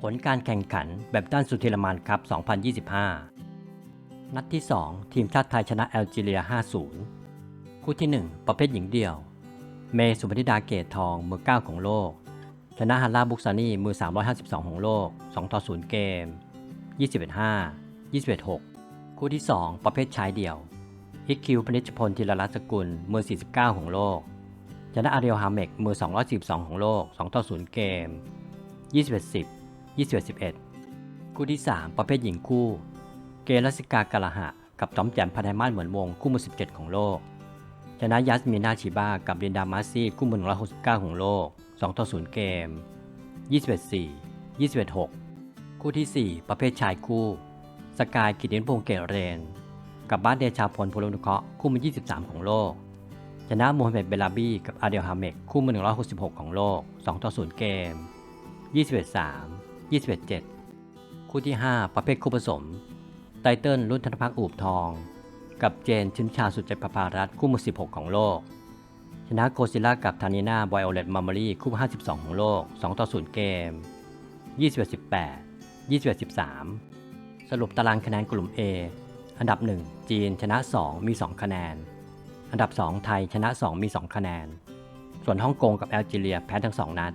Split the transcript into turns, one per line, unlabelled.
ผลการแข่งขันแบบด้านสุธีรมันครับ2025 นัดที่ 2 ทีมชาติไทยชนะแอลจีเรีย 5-0 คู่ที่ 1 ประเภทหญิงเดี่ยว เมย์สุพธิดาเกตทอง มือ 9 ของโลก ชนะฮันล่าบุกซานีมือ 352 ของโลก 2 ต่อ 0 เกม 21-5 21-6 คู่ที่ 2 ประเภทชายเดี่ยว ฮิกคิวพนิชพลธีรรัตน์สกุล มือ 49 ของโลก ชนะอาเรียลฮาเมก มือ212ของโลก 2 ต่อ 0 เกม 21-10 21-11 คู่ที่ 3 ประเภทหญิงคู่ เกลัสิกากาลาหะ กับจอมแจมพันธมาศเหมือนวงคู่มือ17 ของโลก ชนะยัสมินาชิบากับลินดามาซี่คู่มือ169 ของโลก 2 ต่อ 0 เกม 21-4 21-6 คู่ที่ 4 ประเภทชายคู่ สกายกิตินพงเกตเรน กับบ้านเดชาพลพลนุเคราะห์คู่มือ23 ของโลกชนะโมฮัมเหม็ดเบลาบีกับอาเดลฮาเมกคู่มือ166 ของโลก 2 ต่อ 0 เกม 21-3 21-7 คู่ที่ 5 ประเภทคู่ผสม ไตเติ้ลรุ่นธนพักอูบทอง กับเจนชินชาสุดใจประภารัตคู่มือ 16 ของโลก ชนะโกซิล่ากับทานิน่าไวโอเลตมาร์มารีคู่มือ52 ของโลก 2 ต่อ 0 เกม 21-18 21-13 สรุปตารางคะแนนกลุ่ม A อันดับ 1 จีนชนะ 2 มี 2 คะแนน อันดับ 2 ไทยชนะ 2 มี 2 คะแนน ส่วนฮ่องกงกับแอลจีเรียแพ้ทั้ง 2 นัด